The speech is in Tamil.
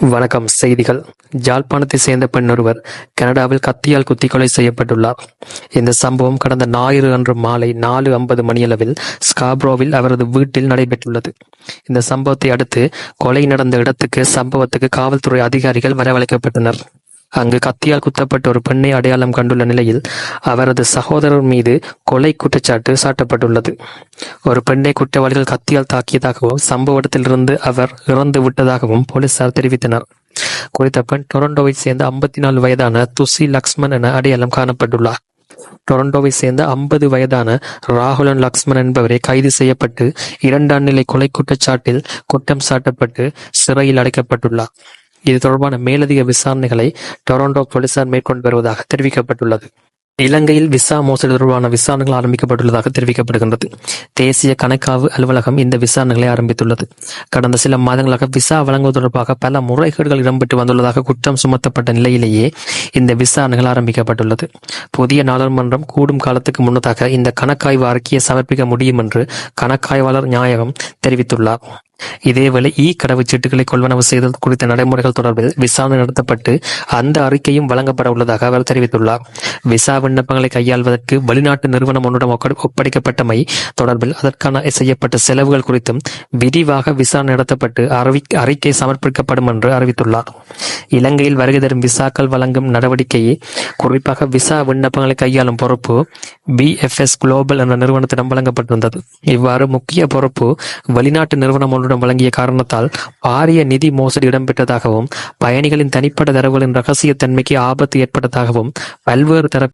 வணக்கம். செய்திகள். ஜாழ்ப்பாணத்தை சேர்ந்த பெண் ஒருவர் கனடாவில் கத்தியால் குத்தி கொலை செய்யப்பட்டுள்ளார். இந்த சம்பவம் கடந்த ஞாயிறு அன்று மாலை நாலு ஐம்பது மணியளவில் ஸ்காப்ரோவில் அவரது வீட்டில் நடைபெற்றுள்ளது. இந்த சம்பவத்தை அடுத்து கொலை நடந்த இடத்துக்கு சம்பவத்துக்கு காவல்துறை அதிகாரிகள் வரவழைக்கப்பட்டனர். அங்கு கத்தியால் குத்தப்பட்ட ஒரு பெண்ணை அடையாளம் கண்டுள்ள நிலையில் அவரது சகோதரர் மீது கொலை குற்றச்சாட்டு சாட்டப்பட்டுள்ளது. ஒரு பெண்ணை குற்றவாளிகள் கத்தியால் தாக்கியதாகவும் சம்பவ இடத்திலிருந்து அவர் இறந்து விட்டதாகவும் போலீசார் தெரிவித்தனர். குறித்த பெண் டொரண்டோவை சேர்ந்த ஐம்பத்தி நாலு வயதான துசி லக்ஷ்மன் என அடையாளம் காணப்பட்டுள்ளார். டொரண்டோவை சேர்ந்த ஐம்பது வயதான ராகுலன் லக்ஷ்மன் என்பவரை கைது செய்யப்பட்டு இரண்டாம் நிலை கொலை குற்றச்சாட்டில் குற்றம் சாட்டப்பட்டு சிறையில் அடைக்கப்பட்டுள்ளார். இது தொடர்பான மேலதிக விசாரணைகளை டொரண்டோ போலீசார் மேற்கொண்டு வருவதாக தெரிவிக்கப்பட்டுள்ளது. இலங்கையில் விசா மோசடி தொடர்பான விசாரணைகள் ஆரம்பிக்கப்பட்டுள்ளதாக தெரிவிக்கப்படுகின்றது. தேசிய கணக்காவு அலுவலகம் இந்த விசாரணைகளை ஆரம்பித்துள்ளது. கடந்த சில மாதங்களாக விசா வழங்குவது தொடர்பாக பல முறைகேடுகள் இடம்பெற்று வந்துள்ளதாக குற்றம் சுமத்தப்பட்ட நிலையிலேயே இந்த விசாரணைகள் ஆரம்பிக்கப்பட்டுள்ளது. புதிய நாடாளுமன்றம் கூடும் காலத்துக்கு முன்னதாக இந்த கணக்காய்வு அறிக்கையை சமர்ப்பிக்க முடியும் என்று கணக்காய்வாளர் நியாயகம் தெரிவித்துள்ளார். இதேவேளை இ கடவுச்சீட்டுகளை கொள்வனவு செய்தல் குறித்த நடைமுறைகள் தொடர்பில் விசாரணை நடத்தப்பட்டு அந்த அறிக்கையும் வழங்கப்பட உள்ளதாக அவர் தெரிவித்துள்ளார். விசா விண்ணப்பங்களை கையாள்வதற்கு வெளிநாட்டு நிறுவனம் ஒன்றிடம் ஒப்படைக்கப்பட்டமை தொடர்பில் அதற்கான செய்யப்பட்ட செலவுகள் குறித்தும் விரிவாக விசாரணை நடத்தப்பட்டு அறிவி- அறிக்கை சமர்ப்பிக்கப்படும் என்று அறிவித்துள்ளார். இலங்கையில் வருகை தரும் விசாக்கள் வழங்கும் நடவடிக்கையை குறிப்பாக விசா விண்ணப்பங்களை கையாளும் பொறுப்பு பிஎஃப்எஸ் குளோபல் என்ற நிறுவனத்திடம் வழங்கப்பட்டிருந்தது. இவ்வாறு முக்கிய பொறுப்பு வெளிநாட்டு நிறுவனம் நிறுவனம் வழங்கிய காரணத்தால் பாரிய நிதி மோசடி இடம்பெற்றதாகவும் பயணிகளின் தனிப்பட்ட தரவுகளின் ரகசியத்தன்மைக்கு ஆபத்து ஏற்பட்டதாகவும் பல்வேறு தரப்பு